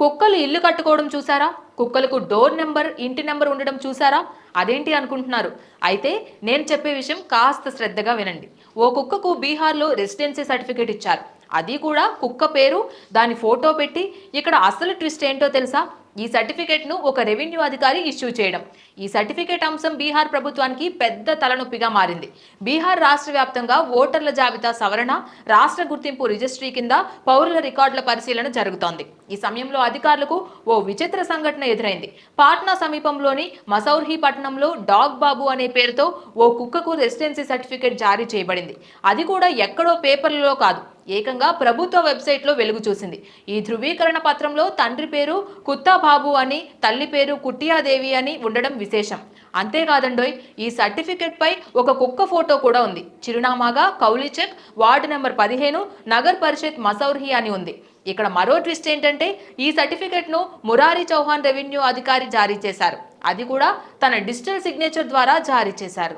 కుక్కలు ఇల్లు కట్టుకోవడం చూసారా? కుక్కలకు డోర్ నెంబర్ ఇంటి నెంబర్ ఉండడం చూసారా? అదేంటి అనుకుంటున్నారు? అయితే నేను చెప్పే విషయం కాస్త శ్రద్ధగా వినండి. ఓ కుక్కకు బీహార్లో రెసిడెన్సీ సర్టిఫికేట్ ఇచ్చారు. అది కూడా కుక్క పేరు దాని ఫోటో పెట్టి ఇక్కడ అసలు ట్విస్ట్ ఏంటో తెలుసా? ఈ సర్టిఫికేట్ను ఒక రెవెన్యూ అధికారి ఇష్యూ చేయడం. ఈ సర్టిఫికేట్ అంశం బీహార్ ప్రభుత్వానికి పెద్ద తలనొప్పిగా మారింది. బీహార్ రాష్ట్ర వ్యాప్తంగా ఓటర్ల జాబితా సవరణ రాష్ట్ర గుర్తింపు రిజిస్ట్రీ కింద పౌరుల రికార్డుల పరిశీలన జరుగుతోంది. ఈ సమయంలో అధికారులకు ఓ విచిత్ర సంఘటన ఎదురైంది. పాట్నా సమీపంలోని మసౌర్హి పట్టణంలో డాగ్ బాబు అనే పేరుతో ఓ కుక్కకు రెసిడెన్సీ సర్టిఫికేట్ జారీ చేయబడింది. అది కూడా ఎక్కడో పేపర్లలో కాదు. ఏకంగా ప్రభుత్వ వెబ్సైట్లో వెలుగు చూసింది. ఈ ధృవీకరణ పత్రంలో తండ్రి పేరు కుత్తా బాబు అని తల్లి పేరు కుట్టియాదేవి అని ఉండడం విశేషం. అంతేకాదండోయ్ ఈ సర్టిఫికెట్పై ఒక కుక్క ఫోటో కూడా ఉంది. చిరునామాగా కౌలిచెక్ వార్డు నెంబర్ పదిహేను నగర్ పరిషత్ మసౌర్హి అని ఉంది. ఇక్కడ మరో ట్విస్ట్ ఏంటంటే ఈ సర్టిఫికెట్ను మురారి చౌహాన్ రెవెన్యూ అధికారి జారీ చేశారు. అది కూడా తన డిజిటల్ సిగ్నేచర్ ద్వారా జారీ చేశారు.